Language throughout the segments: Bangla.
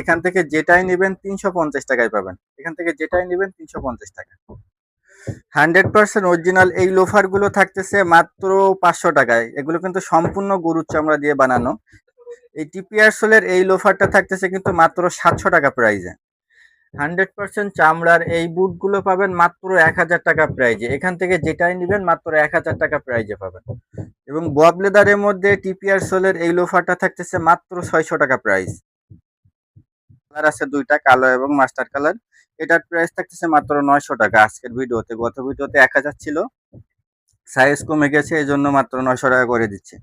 এখান থেকে যেটাই নেবেন তিনশো পঞ্চাশ টাকায় পাবেন। এখান থেকে যেটাই নেবেন তিনশো পঞ্চাশ টাকা। হান্ড্রেড পার্সেন্ট অরিজিনাল এই লোফারগুলো থাকতেছে মাত্র পাঁচশো টাকায়। এগুলো কিন্তু সম্পূর্ণ গরুর চামড়া দিয়ে বানানো। এই টিপিআর সোলের এই লোফারটা থাকতেছে কিন্তু মাত্র সাতশো টাকা প্রাইজে। হান্ড্রেড পার্সেন্ট চামড়ার এই বুটগুলো পাবেন মাত্র এক হাজার টাকা প্রাইজে। এখান থেকে যেটাই নেবেন মাত্র এক হাজার টাকা প্রাইজে পাবেন। এবং বব লেদারের মধ্যে টিপিআর সোলের এই লোফারটা থাকতেছে মাত্র ছয়শো টাকা প্রাইস কালার আছে দুইটা, কালো এবং মাস্টার কালার। এটার প্রাইস থাকতেছে মাত্র নয়শো টাকা আজকের ভিডিওতে। গত ভিডিওতে এক হাজার ছিল। সাইজ কমে গেছে এই জন্য মাত্র নয়শো টাকা করে দিচ্ছে।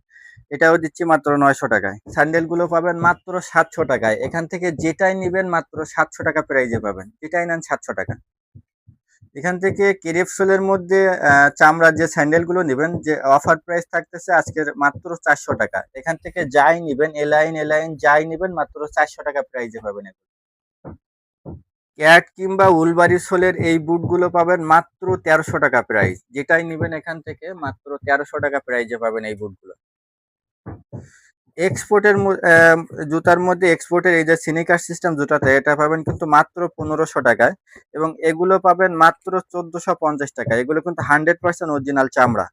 এটাও দিচ্ছি মাত্র নয়শো টাকায়। স্যান্ডেলগুলো পাবেন মাত্র সাতশো টাকায়। এখান থেকে যেটাই নিবেন মাত্র সাতশো টাকা প্রাইজে পাবেন। যেটাই নেন সাতশো টাকা। এখান থেকে কেরেপসোলের মধ্যে চামড়ার যে স্যান্ডেলগুলো নেবেন, যে অফার প্রাইস থাকতেছে আজকের মাত্র চারশো টাকা। এখান থেকে যাই নিবেন, এলাইন এলাইন যাই নিবেন, মাত্র চারশো টাকা প্রাইজে পাবেন। ক্যাট কিংবা উলবাড়ি সোলের এই বুটগুলো পাবেন মাত্র তেরোশো টাকা প্রাইস। যেটাই নিবেন এখান থেকে মাত্র তেরোশো টাকা প্রাইজে পাবেন এই বুটগুলো। এক্সপোর্টের জুতার মধ্যে এক্সপোর্টের এই যে সিনিকার সিস্টেম জুতাতে, এটা পাবেন কিন্তু মাত্র পনেরোশো টাকায় এবং এগুলো পাবেন মাত্র চোদ্দশো পঞ্চাশ টাকা এগুলো কিন্তু হান্ড্রেড পার্সেন্ট অরিজিনাল চামড়া।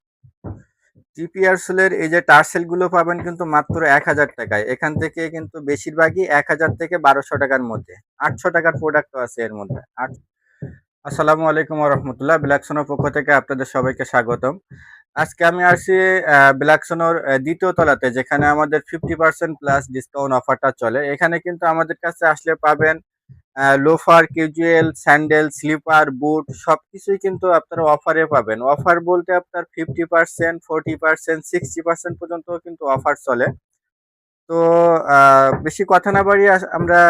টিপিআর সোলের এই যে টার্সেলগুলো পাবেন কিন্তু মাত্র এক হাজার টাকায়। এখান থেকে কিন্তু বেশিরভাগই এক হাজার থেকে বারোশো টাকার মধ্যে। আটশো টাকার প্রোডাক্টও আছে এর মধ্যে। আট আসসালামু আলাইকুম রহমতুল্লাহ। বিলাকসোনোর পক্ষ থেকে আপনাদের সবাইকে স্বাগতম। আজকে আমি আসছি বিলাকসোনোর দ্বিতীয় তলাতে, যেখানে আমাদের ফিফটি পার্সেন্ট প্লাস ডিসকাউন্ট অফারটা চলে। এখানে কিন্তু আমাদের কাছে আসলে পাবেন loafer casual sandal slipper boot সবকিছুই কিন্তু আপনারা অফারে পাবেন। অফার বলতে আপনার fifty percent forty percent sixty percent পর্যন্ত কিন্তু অফার চলে। তো বেশি কথা না বাড়িয়ে আস- আমরা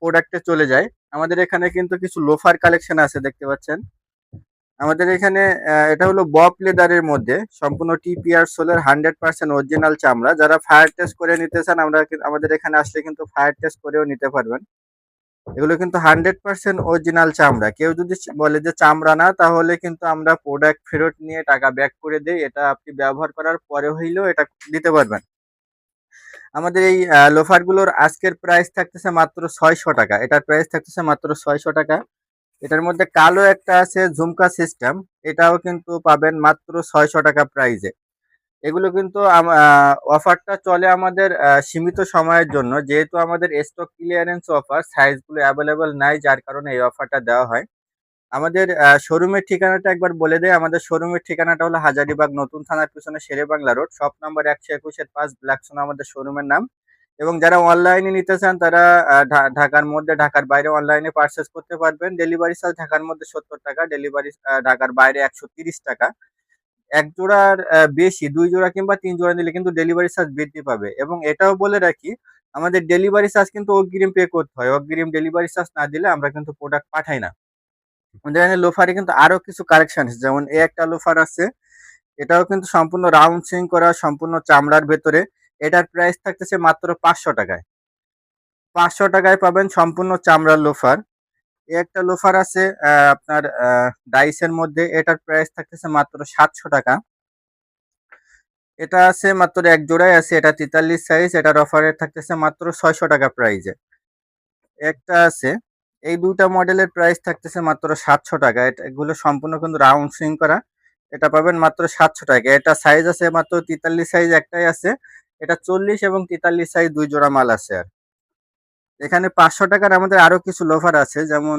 প্রোডাক্টে চলে যাই। আমাদের এখানে কিন্তু কিছু লোফার কালেকশন আছে, দেখতে পাচ্ছেন। আমাদের এখানে এটা হলো বব লেদারের মধ্যে সম্পূর্ণ টিপিআর সোলের হান্ড্রেড পার্সেন্ট অরিজিনাল চামড়া। যারা ফায়ার টেস্ট করে নিতে চান, আমরা আমাদের এখানে আসলে কিন্তু ফায়ার টেস্ট করেও নিতে পারবেন। এগুলো কিন্তু হান্ড্রেড পার্সেন্ট অরিজিনাল চামড়া। কেউ যদি বলে যে চামড়া না, তাহলে কিন্তু আমরা প্রোডাক্ট ফেরত নিয়ে টাকা ব্যাক করে দিই। এটা আপনি ব্যবহার করার পরে হইলেও এটা দিতে পারবেন। আমাদের এই লোফারগুলোর আজকের প্রাইস থাকতেছে মাত্র ছয়শো টাকা। এটার প্রাইস থাকতেছে মাত্র ছয়শো টাকা। এটার মধ্যে কালো একটা আছে ঝুমকা সিস্টেম এটাও কিন্তু পাবেন মাত্র ছয়শো টাকা প্রাইজে এগুলো কিন্তু অফারটা চলে আমাদের সীমিত সময়ের জন্য। যেহেতু আমাদের স্টক ক্লিয়ারেন্স অফার সাইজগুলো অ্যাভেলেবেল নাই, যার কারণে এই অফারটা দেওয়া হয়। আমাদের শোরুমের ঠিকানাটা একবার বলে দেয় আমাদের শোরুমের ঠিকানাটা হলো হাজারিবাগ নতুন থানার পিছনে Shere Bangla road shop number একশো একুশের পাঁচ ব্ল্যাকসোনা আমাদের শোরুমের নাম। এবং যারা অনলাইনে নিতে চান, তারা ঢাকার মধ্যে, ঢাকার বাইরে অনলাইনে পারচেস করতে পারবেন। ডেলিভারি চার্জ ঢাকার মধ্যে সত্তর টাকা ডেলিভারি ঢাকার বাইরে একশো তিরিশ টাকা। এক জোড়ার বেশি, দুই জোড়া কিংবা তিন জোড়া নিলে কিন্তু ডেলিভারি চার্জ বৃদ্ধি পাবে। এবং এটাও বলে রাখি, আমাদের ডেলিভারি চার্জ কিন্তু অগ্রিম পে করতে হয়। অগ্রিম ডেলিভারি চার্জ না দিলে আমরা কিন্তু প্রোডাক্ট পাঠাই না। আমাদের এখানে লোফারে কিন্তু আরও কিছু কালেকশন আছে যেমন এ একটা লোফার আছে। এটাও কিন্তু সম্পূর্ণ রাউন্ড সুইং করা, সম্পূর্ণ চামড়ার ভেতরে। এটার প্রাইস থাকতেছে মাত্র পাঁচশো টাকায়। পাঁচশো টাকায় পাবেন সম্পূর্ণ চামড়ার লোফার। একটা লোফার আছে আপনার ডাইসের মধ্যে। এটার প্রাইস থাকতেছে মাত্র সাতশো টাকা। এটা আছে মাত্র এক জোড়াই আছে, এটা তেতাল্লিশ সাইজ এটার অফারে থাকতেছে মাত্র ছয়শো টাকা প্রাইজে একটা আছে, এই দুইটা মডেলের প্রাইস থাকতেছে মাত্র সাতশো টাকা। এটা, এগুলো সম্পূর্ণ কিন্তু রাউন্ড সুইং করা। এটা পাবেন মাত্র সাতশো টাকা। এটা সাইজ আছে মাত্র তেতাল্লিশ সাইজ একটাই আছে। এটা চল্লিশ এবং তেতাল্লিশ সাইজ দুই জোড়া মাল আছে আর। এখানে পাঁচশো টাকার আমাদের আরও কিছু লোফার আছে, যেমন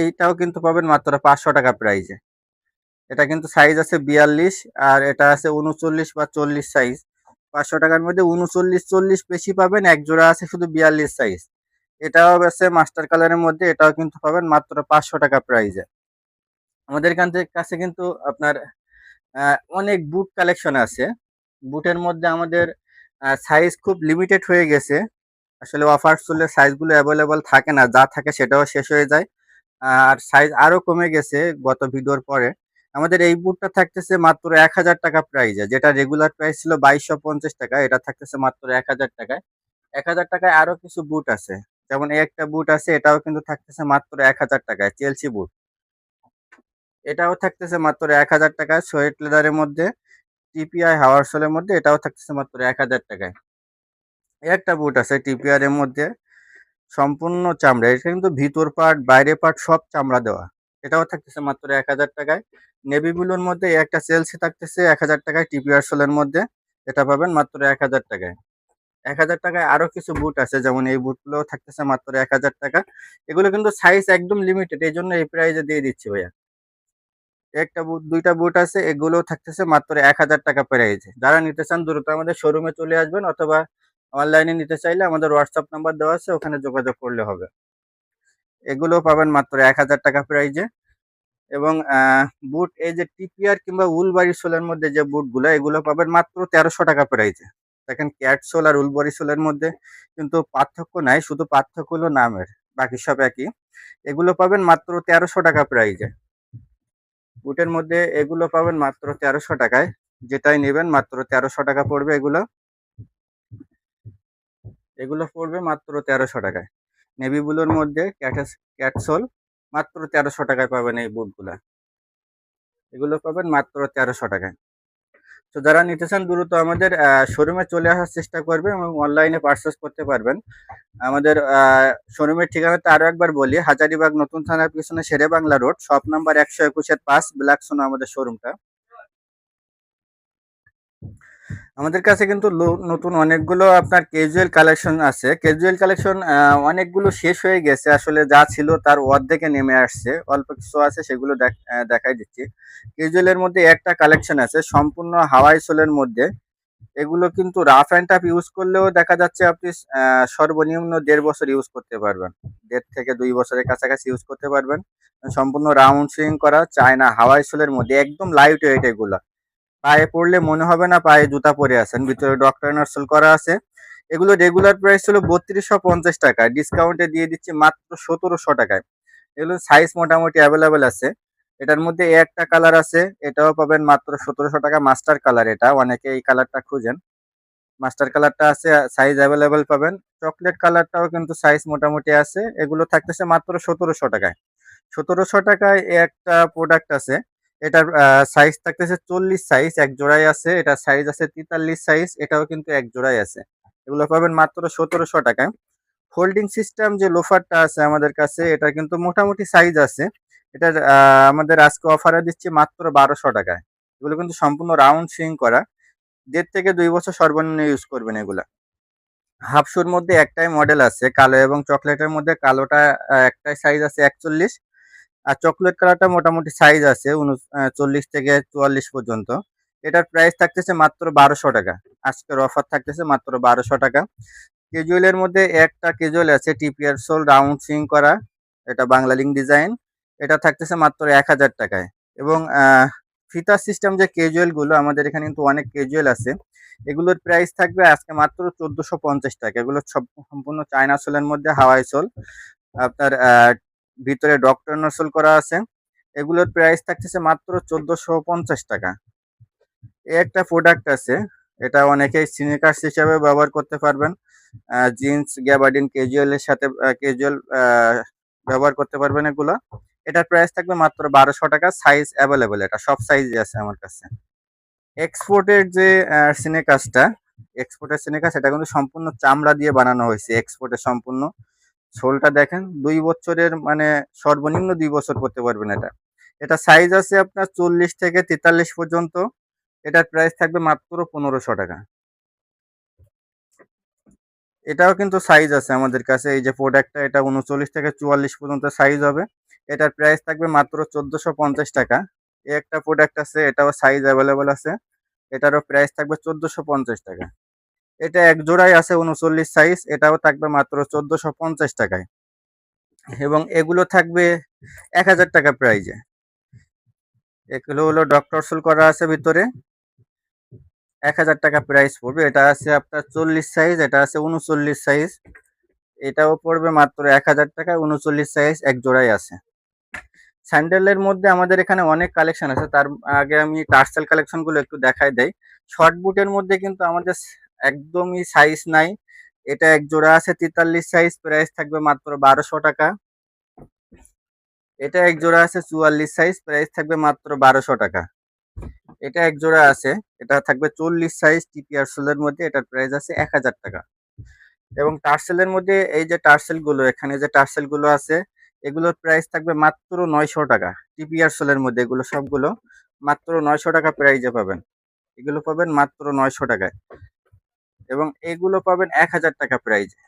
এইটাও কিন্তু পাবেন মাত্র পাঁচশো টাকা প্রাইজে এটা কিন্তু সাইজ আছে বিয়াল্লিশ আর এটা আছে উনচল্লিশ বা চল্লিশ সাইজ পাঁচশো টাকার মধ্যে উনচল্লিশ, চল্লিশ বেশি পাবেন, এক জোড়া আছে শুধু বিয়াল্লিশ সাইজ এটাও আছে মাস্টার কালারের মধ্যে, এটাও কিন্তু পাবেন মাত্র পাঁচশো টাকা প্রাইজে আমাদের কাছে কিন্তু আপনার অনেক বুট কালেকশন আছে। বুটের মধ্যে আমাদের সাইজ খুব লিমিটেড হয়ে গেছে। আসলে অফার চললে সাইজগুলো অ্যাভেলেবল থাকে না, যা থাকে সেটাও শেষ হয়ে যায়। আর সাইজ আরও কমে গেছে গত ভিডিওর পরে। আমাদের এই বুটটা থাকতেছে মাত্র এক হাজার টাকা প্রাইজে যেটা রেগুলার প্রাইস ছিল বাইশশো পঞ্চাশ টাকা, এটা থাকতেছে মাত্র এক হাজার টাকায়। এক হাজার টাকায় আরও কিছু বুট আছে। যেমন এই একটা বুট আছে, এটাও কিন্তু থাকতেছে মাত্র এক হাজার টাকায় চেলসি বুট। এটাও থাকতেছে মাত্র এক হাজার টাকায় সোয়েট লেদারের মধ্যে। টিপিআই হাওয়ার সোলের মধ্যে এটাও থাকতেছে মাত্র এক হাজার টাকায়। একটা বুট আছে টিপিআর এর মধ্যে সম্পূর্ণ চামড়া, এটা কিন্তু ভিতর পার্ট বাইরে পার্ট সব চামড়া দেওয়া। এটাও থাকতেছে মাত্র এক হাজার টাকায়। নেভি ব্লুর মধ্যে একটা সেলসি থাকতেছে এক হাজার টাকায় টিপিআর সোলের মধ্যে। এটা পাবেন মাত্র এক হাজার টাকায়। এক হাজার টাকায় আরও কিছু বুট আছে, যেমন এই বুটগুলো থাকতেছে মাত্র এক হাজার টাকা। এগুলো কিন্তু সাইজ একদম লিমিটেড এই জন্য এই প্রাইজে দিয়ে দিচ্ছি ভাইয়া। একটা বুট, দুইটা বুট আছে এগুলো থাকতেছে মাত্র এক হাজার টাকা প্রাইজে যারা নিতে চান দ্রুত আমাদের শোরুমে চলে আসবেন অথবা অনলাইনে নিতে চাইলে আমাদের হোয়াটসঅ্যাপ নাম্বার দেওয়া আছে, ওখানে যোগাযোগ করলে হবে। এগুলো পাবেন মাত্র এক হাজার টাকা প্রাইজে এবং বুট এই যে টিপিআর কিংবা উলবাড়ি সোলের মধ্যে যে বুটগুলো এগুলো পাবেন মাত্র তেরোশো টাকা প্রাইজে দেখেন ক্যাট সোল আর উলবরি সোলের মধ্যে কিন্তু পার্থক্য নাই, শুধু পার্থক্য হলো নামের, বাকি সব একই। এগুলো পাবেন মাত্র তেরোশো টাকা প্রাইজে বুটের মধ্যে এগুলো পাবেন মাত্র তেরোশো টাকায়। যেটাই নেবেন মাত্র তেরোশো টাকা পড়বে এগুলো। এগুলো পড়বে মাত্র তেরোশো টাকায়। নেভি ব্লুর মধ্যে ক্যাটাস, ক্যাটসোল মাত্র তেরোশো টাকায় পাবেন এই বুটগুলা। এগুলো পাবেন মাত্র তেরোশো টাকায়। তো যারা নিতে চান দ্রুত আমাদের শোরুমে চলে আসার চেষ্টা করবেন এবং অনলাইনে পার্সেস করতে পারবেন। আমাদের শোরুমের ঠিকানাতে আরও একবার বলি, হাজারিবাগ নতুন থানার পিছনে Shere Bangla road shop number একশো একুশের পাঁচ ব্ল্যাক সোনা আমাদের শোরুমটা আমাদের কাছে কিন্তু নতুন অনেকগুলো আপনার ক্যাজুয়াল কালেকশন আছে। ক্যাজুয়াল কালেকশন অনেকগুলো শেষ হয়ে গেছে। আসলে যা ছিল তার অর্ধেকে নেমে আসছে। অল্প কিছু আছে, সেগুলো দেখাই দিচ্ছি। ক্যাজুয়ালের মধ্যে একটা কালেকশন আছে, সম্পূর্ণ হাওয়াই সোলের মধ্যে। এগুলো কিন্তু রাফ অ্যান্ড টাফ ইউজ করলেও দেখা যাচ্ছে আপনি সর্বনিম্ন দেড় বছর ইউজ করতে পারবেন। দেড় থেকে দুই বছরের কাছাকাছি ইউজ করতে পারবেন। সম্পূর্ণ রাউন্ড সুইং করা, চায়না হাওয়াই সোলের মধ্যে, একদম লাইট ওয়েট এগুলা। পায়ে পড়লে মনে হবে না পায়ে জুতা পরে আছেন, ভিতরে ডক্টর নার্সেল করা আছে। এগুলো রেগুলার প্রাইস ছিল বত্রিশশো পঞ্চাশ টাকা ডিসকাউন্টে দিয়ে দিচ্ছি মাত্র সতেরোশো টাকায়। এগুলো সাইজ মোটামুটি অ্যাভেলেবেল আছে। এটার মধ্যে একটা কালার আছে, এটাও পাবেন মাত্র সতেরোশো টাকা মাস্টার কালার এটা, অনেকে এই কালারটা খুঁজেন। মাস্টার কালারটা আছে সাইজ অ্যাভেলেবেল পাবেন। চকলেট কালারটাও কিন্তু সাইজ মোটামুটি আছে, এগুলো থাকতেছে মাত্র সতেরোশো টাকায়। সতেরোশো টাকায় একটা প্রোডাক্ট আছে এটার সাইজ থাকতেছে চল্লিশ সাইজ এক জোড়াই আছে, এটা সাইজ আছে তেতাল্লিশ সাইজ এটাও কিন্তু এক জোড়াই আছে। এগুলো পাবেন মাত্র সতেরোশো টাকায় ফোল্ডিং সিস্টেম যে লোফারটা আছে আমাদের কাছে, এটা কিন্তু মোটামুটি সাইজ আছে। এটার আমাদের আজকে অফারে দিচ্ছি মাত্র বারোশো টাকায় এগুলো কিন্তু সম্পূর্ণ রাউন্ড সুইং করা। দেড় থেকে দুই বছর সর্বনিম্ন ইউজ করবেন এগুলা। হাফশুর মধ্যে একটাই মডেল আছে, কালো এবং চকলেটের মধ্যে কালোটা একটাই সাইজ আছে একচল্লিশ। আর চকলেট কালারটা মোটামুটি সাইজ আছে চল্লিশ থেকে চুয়াল্লিশ পর্যন্ত। এটার প্রাইস থাকতেছে মাত্র বারোশো টাকা। আজকের অফার থাকতেছে মাত্র বারোশো টাকা। কেজুয়ালের মধ্যে একটা কেজুয়াল আছে টিপিআর সোল রাউন্ড সিং করা। এটা বাংলা লিঙ্ক ডিজাইন এটা থাকতেছে মাত্র এক হাজার টাকায়। এবং ফিতার সিস্টেম যে গুলো, আমাদের এখানে কিন্তু অনেক কেজুয়াল আছে। এগুলোর প্রাইস থাকবে আজকে মাত্র চোদ্দশো পঞ্চাশ টাকা। এগুলো সম্পূর্ণ চায়না সোলের মধ্যে হাওয়াই সোল আপনার ভিতরে ডক্টর নসল করা আছে। এগুলোর প্রাইস থাকতেছে মাত্র চোদ্দশো পঞ্চাশ টাকা। একটা প্রোডাক্ট আছে, এটা অনেকেই সিনিকার্স হিসাবে ব্যবহার করতে পারবেন। জিন্স গ্যাবার্ডিন ক্যাজুয়ালের সাথে ক্যাজুয়াল ব্যবহার করতে পারবেন এগুলো। এটার প্রাইস থাকবে মাত্র বারোশো টাকা সাইজ অ্যাভেলেবেল এটা, সব সাইজে আছে আমার কাছে। এক্সপোর্টের যে সিনেকাসটা এক্সপোর্টের সিনেকাস এটা কিন্তু সম্পূর্ণ চামড়া দিয়ে বানানো হয়েছে এক্সপোর্টের সম্পূর্ণ। শোলটা দেখেন, দুই বছরের মানে সর্বনিম্ন দুই বছর করতে পারবেন এটা। এটা সাইজ আছে আপনার চল্লিশ থেকে তেতাল্লিশ পর্যন্ত। এটার প্রাইস থাকবে মাত্র পনেরোশো টাকা। এটাও কিন্তু সাইজ আছে আমাদের কাছে। এই যে প্রোডাক্টটা এটা উনচল্লিশ থেকে চুয়াল্লিশ পর্যন্ত সাইজ হবে। এটার প্রাইস থাকবে মাত্র চোদ্দোশো পঞ্চাশ টাকা। এই একটা প্রোডাক্ট আছে, এটাও সাইজ অ্যাভেলেবল আছে। এটারও প্রাইস থাকবে চোদ্দোশো পঞ্চাশ টাকা। এটা এক জোড়াই আছে উনচল্লিশ সাইজ এটাও থাকবে মাত্র চোদ্দশো পঞ্চাশ টাকায়। এবং এগুলো থাকবে এক হাজার টাকা প্রাইজে এগুলো হলো ডক্টর সুল করা আছে ভিতরে। এক হাজার টাকা প্রাইস পড়বে। এটা আছে আপনার চল্লিশ সাইজ এটা আছে উনচল্লিশ সাইজ এটাও পড়বে মাত্র এক হাজার টাকা, উনচল্লিশ সাইজ এক জোড়াই আছে। স্যান্ডেলের মধ্যে আমাদের এখানে অনেক কালেকশন আছে। তার আগে আমি টার্সেল কালেকশনগুলো একটু দেখাই দেয় শর্ট বুটের মধ্যে কিন্তু আমাদের একদমই সাইজ নাই। এটা এক জোড়া আছে তেতাল্লিশ সাইজ প্রাইস থাকবে মাত্র বারোশো টাকা। এটা এক জোড়া আছে চুয়াল্লিশ সাইজ প্রাইস থাকবে মাত্র বারোশো টাকা। এটা এক জোড়া আছে, এটা থাকবে চল্লিশ সাইজ টিপিআর সোলের মধ্যে, এটার প্রাইস আছে এক হাজার টাকা। এবং টার্সেলের মধ্যে এই যে টার্সেলগুলো, এখানে যে টার্সেলগুলো আছে, এগুলোর প্রাইস থাকবে মাত্র নয়শো টাকা। টিপিআর সোলের মধ্যে এগুলো সবগুলো মাত্র নয়শো টাকা প্রাইজে পাবেন। এগুলো পাবেন মাত্র নয়শো টাকায়। এবং এগুলো পাবেন এক হাজার টাকা প্রাইজে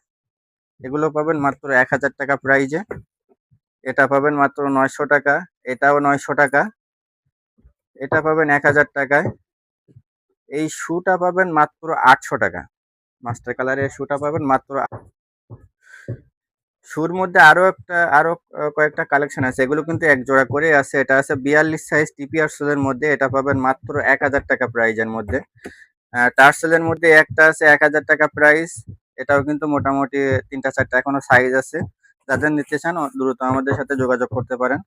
এগুলো পাবেন মাত্র এক হাজার টাকা প্রাইজে এটা পাবেন মাত্র নয়শো টাকা, এটাও নয়শো টাকা। এটা পাবেন এক হাজার টাকায়। এই শুটা পাবেন মাত্র আটশো টাকা। মাস্টার কালারের শুটা পাবেন মাত্র শুর মধ্যে আরও একটা, আরও কয়েকটা কালেকশন আছে। এগুলো কিন্তু এক জোড়া করে আছে। এটা আছে বিয়াল্লিশ সাইজ টিপিআর সোলের মধ্যে। এটা পাবেন মাত্র এক হাজার টাকা প্রাইজের মধ্যে। টার্সেলের মধ্যে একটা আছে এক হাজার টাকা প্রাইস এটাও কিন্তু মোটামুটি তিনটা চারটা এখনও সাইজ আছে। যাদের নিতে চান দ্রুত আমাদের সাথে যোগাযোগ করতে পারেন।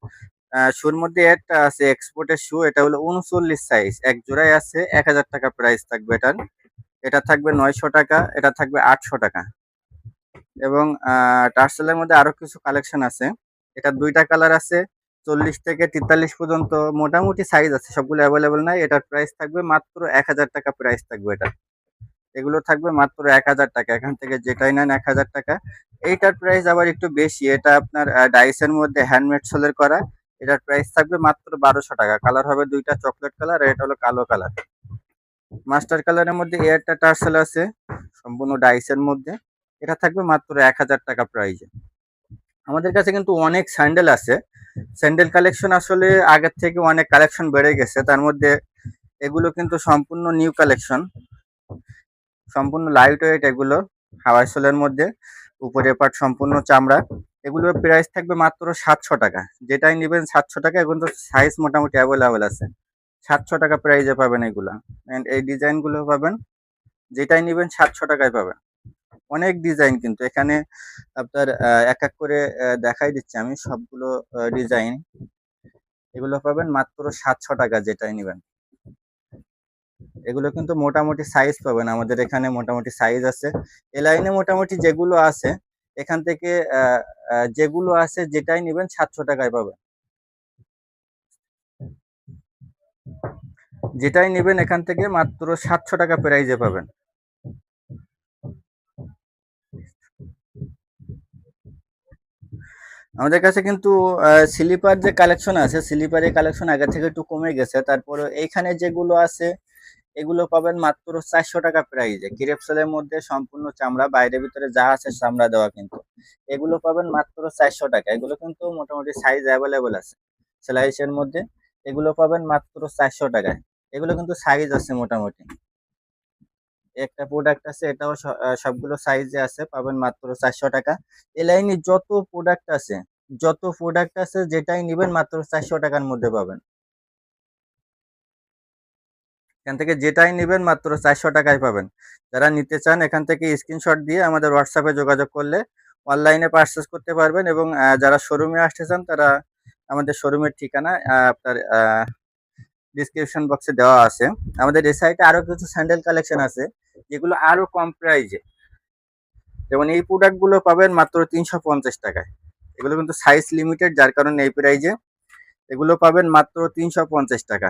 শুর মধ্যে একটা আছে এক্সপোর্টের শু এটা হলো উনচল্লিশ সাইজ এক জোড়ায় আছে এক হাজার টাকা প্রাইস থাকবে এটার। এটা থাকবে নয়শো টাকা, এটা থাকবে আটশো টাকা। এবং টার্সেলের মধ্যে আরও কিছু কালেকশন আছে। এটা দুইটা কালার আছে চল্লিশ থেকে তেতাল্লিশ পর্যন্ত মোটামুটি সাইজ আছে, সবগুলো অ্যাভেলেবল নাই। এটার প্রাইস থাকবে মাত্র এক হাজার টাকা প্রাইস থাকবে এটা। এগুলো থাকবে মাত্র এক হাজার টাকা, এখান থেকে যেটাই নেন এক হাজার টাকা। এইটার প্রাইস আবার একটু বেশি, এটা আপনার ডাইসের মধ্যে হ্যান্ডমেড সোলের করা। এটার প্রাইস থাকবে মাত্র বারোশো টাকা। কালার হবে দুইটা চকলেট কালার এটা হলো কালো কালার মাস্টার কালারের মধ্যে একটা টার্সেল আছে, সম্পূর্ণ ডাইসের মধ্যে। এটা থাকবে মাত্র এক হাজার টাকা প্রাইজে আমাদের কাছে কিন্তু অনেক স্যান্ডেল আছে। স্যান্ডেল কালেকশন আসলে আগের থেকে অনেক কালেকশন বেড়ে গেছে। তার মধ্যে এগুলো কিন্তু সম্পূর্ণ নিউ কালেকশন। সম্পূর্ণ লাইট ওয়েট এগুলো, হাওয়াই সোলের মধ্যে উপরে পাট সম্পূর্ণ চামড়া। এগুলোর প্রাইস থাকবে মাত্র সাতশো টাকা। যেটাই নেবেন সাতশো টাকা, এখন তো সাইজ মোটামুটি অ্যাভেলেবেল আছে। সাতশো টাকা প্রাইজে পাবেন এগুলো। অ্যান্ড এই ডিজাইনগুলো পাবেন, যেটাই নেবেন সাতশো টাকায় পাবেন। অনেক ডিজাইন কিন্তু। এখানে আপনার এক এক করে দেখাই দিচ্ছি আমি সবগুলো ডিজাইন এগুলো পাবেন মাত্র সাতশো টাকা যেটাই নেবেন। এগুলো কিন্তু মোটামুটি সাইজ পাবেন। আমাদের এখানে মোটামুটি সাইজ আছে। এ লাইনে মোটামুটি যেগুলো আছে, এখান থেকে যেগুলো আছে যেটাই নেবেন সাতশো টাকায় পাবেন। যেটাই নেবেন এখান থেকে মাত্র সাতশো টাকা প্রাইজে পাবেন। আমাদের কাছে কিন্তু স্লিপার যে কালেকশন আছে স্লিপার স্লিপারের কালেকশন আগে থেকে একটু কমে গেছে। তারপরে এইখানে যেগুলো আছে, এগুলো পাবেন মাত্র চারশো টাকা প্রাইজে ক্রেপসেলের মধ্যে সম্পূর্ণ চামড়া বাইরে ভিতরে যা আছে চামড়া দেওয়া কিন্তু। এগুলো পাবেন মাত্র চারশো টাকা। এগুলো কিন্তু মোটামুটি সাইজ অ্যাভেলেবেল আছে সেলাইসের মধ্যে। এগুলো পাবেন মাত্র চারশো টাকায়। এগুলো কিন্তু সাইজ আছে মোটামুটি। একটা প্রোডাক্ট আছে, এটাও সবগুলো সাইজে আছে, পাবেন মাত্র চারশো টাকা। এই লাইনে যত প্রোডাক্ট আছে যত প্রোডাক্ট আছে যেটাই নেবেন মাত্র চারশো টাকার মধ্যে পাবেন। এখান থেকে যেটাই নেবেন মাত্র চারশো টাকায় পাবেন। যারা নিতে চান, এখান থেকে স্ক্রিনশট দিয়ে আমাদের হোয়াটসঅ্যাপে যোগাযোগ করলে অনলাইনে পারচেস করতে পারবেন এবং যারা শোরুমে আসতে চান, তারা আমাদের শোরুমের ঠিকানা আপনার ডিসক্রিপশন বক্সে দেওয়া আছে। আমাদের এই সাইটে আরও কিছু স্যান্ডেল কালেকশন আছে, যেগুলো আরও কম প্রাইজে যেমন এই প্রোডাক্টগুলো পাবেন মাত্র তিনশো পঞ্চাশ টাকায়। এগুলো কিন্তু সাইজ লিমিটেড যার কারণে এই প্রাইজে এগুলো পাবেন মাত্র তিনশো পঞ্চাশ টাকা।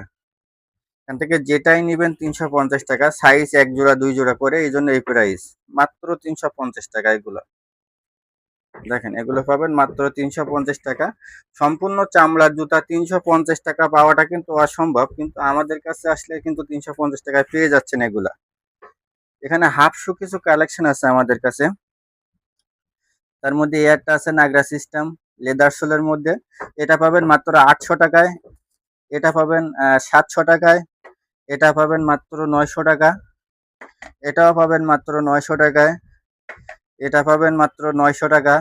এখান থেকে যেটাই নেবেন তিনশো পঞ্চাশ টাকা সাইজ এক জোড়া, দুই জোড়া করে, এই জন্য এই প্রাইস মাত্র তিনশো পঞ্চাশ টাকা এগুলো। দেখেন, এগুলো পাবেন মাত্র তিনশো পঞ্চাশ টাকা। সম্পূর্ণ চামড়ার জুতা, তিনশো পঞ্চাশ টাকা পাওয়াটা কিন্তু অসম্ভব, কিন্তু আমাদের কাছে আসলে কিন্তু তিনশো পঞ্চাশ টাকায় পেয়ে যাচ্ছেন এগুলা। এখানে হাফ শু কিছু কালেকশন আছে আমাদের কাছে। তার মধ্যে একটা আছে নাগরা সিস্টেম লেদার সোলের মধ্যে। এটা পাবেন মাত্র আটশো টাকায়। এটা পাবেন সাতশো টাকায়। এটা পাবেন মাত্র নয়শো টাকা। এটাও পাবেন মাত্র নয়শো টাকায়। এটা পাবেন মাত্র নয়শো টাকা।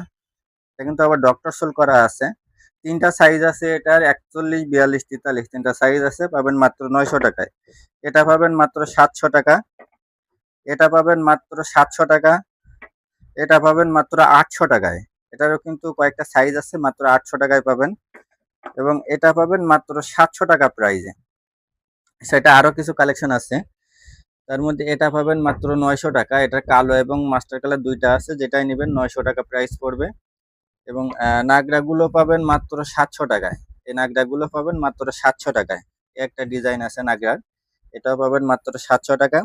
এটা কিন্তু আবার ডক্টর সোল করা আছে। তিনটা সাইজ আছে এটার, একচল্লিশ, বিয়াল্লিশ, তেতাল্লিশ। তিনটা সাইজ আছে, পাবেন মাত্র নয়শো টাকায়। এটা পাবেন মাত্র সাতশো টাকা। এটা পাবেন মাত্র সাতশো টাকা। এটা পাবেন মাত্র আটশো টাকায়। এটারও কিন্তু কয়েকটা সাইজ আছে, মাত্র আটশো টাকায় পাবেন। এবং এটা পাবেন মাত্র সাতশো টাকা প্রাইজে সেটা আরও কিছু কালেকশন আছে। তার মধ্যে এটা পাবেন মাত্র নয়শো টাকা। এটা কালো এবং মাস্টার কালার দুইটা আছে, যেটাই নেবেন নয়শো টাকা প্রাইস পড়বে। এবং নাগরাগুলো পাবেন মাত্র সাতশো টাকায়। এই নাগরাগুলো পাবেন মাত্র সাতশো টাকায়। একটা ডিজাইন আছে নাগরার এটাও পাবেন মাত্র সাতশো টাকা।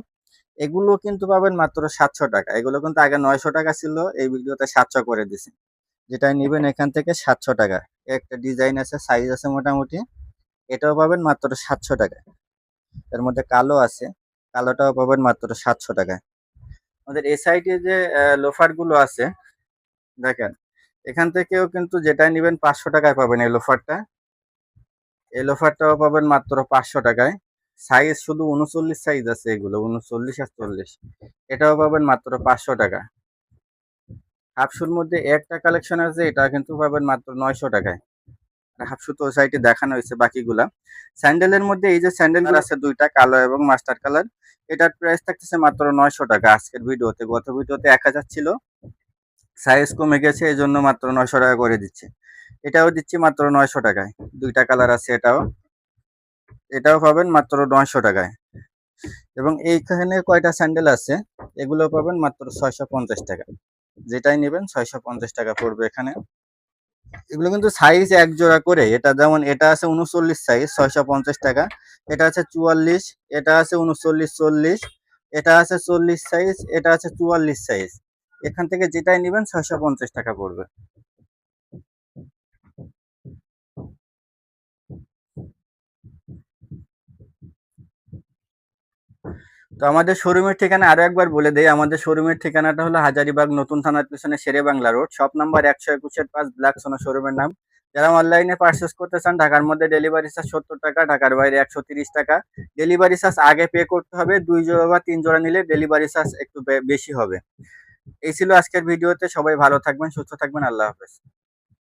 এগুলো কিন্তু পাবেন মাত্র সাতশো টাকা। এগুলো কিন্তু আগে নয়শো টাকা ছিল এই ভিডিওতে সাতশো করে দিছে। যেটা নিবেন এখান থেকে সাতশো টাকা। একটা ডিজাইন আছে সাইজ আছে মোটামুটি এটাও পাবেন মাত্র সাতশো টাকা এর মধ্যে কালো আছে কালোটাও পাবেন মাত্র সাতশো টাকায়। আমাদের এই সাইডে যে লোফারগুলো আছে দেখেন এখান থেকেও কিন্তু যেটা নিবেন পাঁচশো টাকায় পাবেন এই লোফারটা এই লোফারটাও পাবেন মাত্র পাঁচশো টাকায়। সাইজ শুধু উনচল্লিশ সাইজ আছে এগুলো উনচল্লিশ আর চল্লিশ। এটাও পাবেন মাত্র পাঁচশো টাকা। হাফশুর মধ্যে একটা কালেকশন আছে এটা কিন্তু পাবেন মাত্র নয়শো টাকায়। হাফশু তো সাইটে দেখানো হয়েছে বাকিগুলা। স্যান্ডেলের মধ্যে এই যে স্যান্ডেল আছে দুইটা কালো এবং মাস্টার কালার এটার প্রাইস থাকতেছে মাত্র নয়শো টাকা আজকের ভিডিওতে। গত ভিডিওতে এক হাজার ছিল সাইজ কমে গেছে এই জন্য মাত্র নয়শো টাকা করে দিচ্ছে। এটাও দিচ্ছি মাত্র নয়শো টাকায়। দুইটা কালার আছে এটাও। এটাও পাবেন মাত্র নয়শো টাকায়। এবং এইখানে কয়টা স্যান্ডেল আছে? এগুলো পাবেন মাত্র ছয়শো পঞ্চাশ টাকা। যেটাই নেবেন ছয়শো পঞ্চাশ টাকা পড়বে এখানে। এগুলো কিন্তু সাইজ এক জোড়া করে। এটা যেমন এটা আছে উনচল্লিশ সাইজ ছয়শো পঞ্চাশ টাকা। এটা আছে চুয়াল্লিশ, এটা আছে উনচল্লিশ, চল্লিশ। এটা আছে চল্লিশ সাইজ এটা আছে চুয়াল্লিশ সাইজ এখান থেকে যেটাই নেবেন ছয়শো পঞ্চাশ টাকা পড়বে। তো আমাদের শোরুমের ঠিকানা আরও একবার বলে দেয় আমাদের শোরুমের ঠিকানাটা হলো হাজারিবাগ নতুন থানার পিছনে Shere Bangla road. Shop number একশো একুশের পাঁচ, ব্ল্যাক সোনা শোরুমের নাম। যারা অনলাইনে পার্চেস করতে চান, ঢাকার মধ্যে ডেলিভারি চার্জ সত্তর টাকা, ঢাকার বাইরে একশো তিরিশ টাকা। ডেলিভারি চার্জ আগে পে করতে হবে, দুই জোড়া বা তিন জোড়া নিলে ডেলিভারি চার্জ একটু বেশি হবে। এই ছিল আজকের ভিডিওতে। সবাই ভালো থাকবেন, সুস্থ থাকবেন। আল্লাহ হাফেজ।